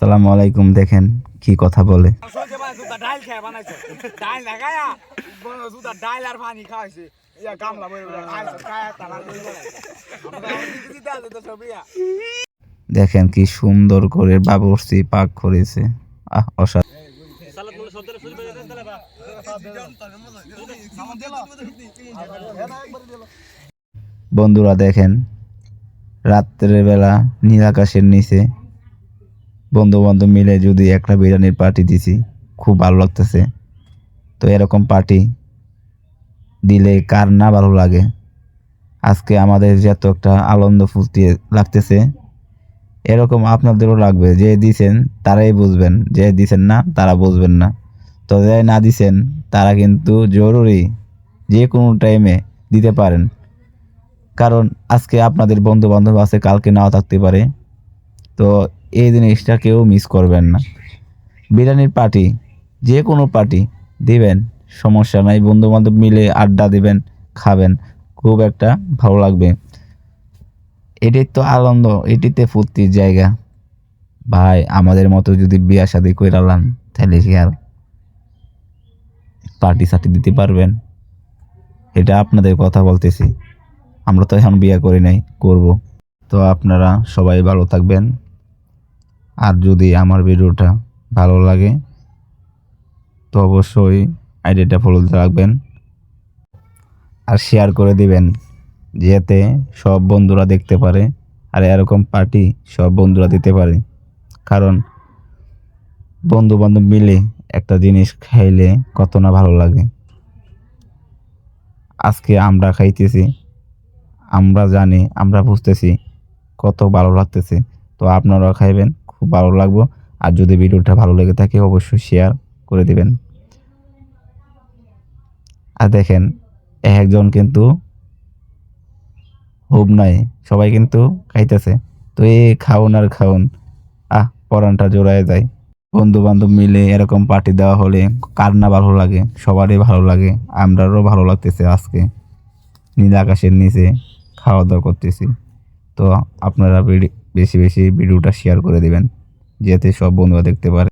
আসসালামু আলাইকুম, দেখেন কি কথা বলে। দেখেন কি সুন্দর করে বাবরসি পাক করেছে। আহ, অসাধারণ। বন্ধুরা, দেখেন, রাত্রের বেলা নীল আকাশের নিচে বন্ধু বান্ধব মিলে যদি একটা বিরিয়ানির পার্টি দিছি, খুব ভালো লাগতেছে। তো এরকম পার্টি দিলে কার না ভালো লাগে? আজকে আমাদের যত একটা আনন্দ ফুর্তি লাগতেছে, এরকম আপনাদেরও লাগবে। যে দিছেন, তারাই বুঝবেন। যে দিছেন না, তারা বুঝবেন না। তো যে না দিছেন, তারা কিন্তু জরুরি যে কোনো টাইমে দিতে পারেন। কারণ আজকে আপনাদের বন্ধু বান্ধব আছে, কালকে নাও থাকতে পারে। তো এই জিনিসটা কেউ মিস করবেন না। বিরিয়ানির পার্টি যে কোনো পার্টি দিবেন, সমস্যা নাই। বন্ধু বান্ধব মিলে আড্ডা দিবেন, খাবেন, খুব একটা ভালো লাগবে। এটাই তো আনন্দ, এটিতে ফুর্তির জায়গা। ভাই, আমাদের মতো যদি বিয়া শাদি কইরালাম তাহলে কি আর পার্টি সার্টি দিতে পারবেন? এটা আপনাদের কথা বলতেছি। আমরা তো এখন বিয়ে করি নাই, করব। তো আপনারা সবাই ভালো থাকবেন। আর যদি আমার ভিডিওটা ভালো লাগে, তো অবশ্যই আইডিটা ফলো দিতে রাখবেন আর শেয়ার করে দিবেন, যাতে সব বন্ধুরা দেখতে পারে আর এরকম পার্টি সব বন্ধুরা দিতে পারে। কারণ বন্ধু বান্ধব মিলে একটা জিনিস খাইলে কত না ভালো লাগে। আজকে আমরা খাইতেছি, আমরা জানি, আমরা বুঝতেছি কত ভালো লাগতেছে। তো আপনারাও খাইবেন। খুব ভালো লাগবো। আর যদি ভিডিওটা ভালো লেগে থাকে, অবশ্যই শেয়ার করে দিবেন। আর দেখেন একজন কিন্তু হুব নাই সবাই কিন্তু খাইতেছে। তো এই খাউন আর খাউন আহ, পরানটা জোড়ায় যায়। বন্ধু বান্ধব মিলে এরকম পার্টি দেওয়া হলে কার না ভালো লাগে? সবারই ভালো লাগে, আমরারও ভালো লাগতেছে আজকে। নীল আকাশের নিচে খাওয়া দাওয়া করতেছি। তো আপনারা বেশি বেশি ভিডিওটা শেয়ার করে দেবেন যাতে সব বন্ধুরা দেখতে পারে।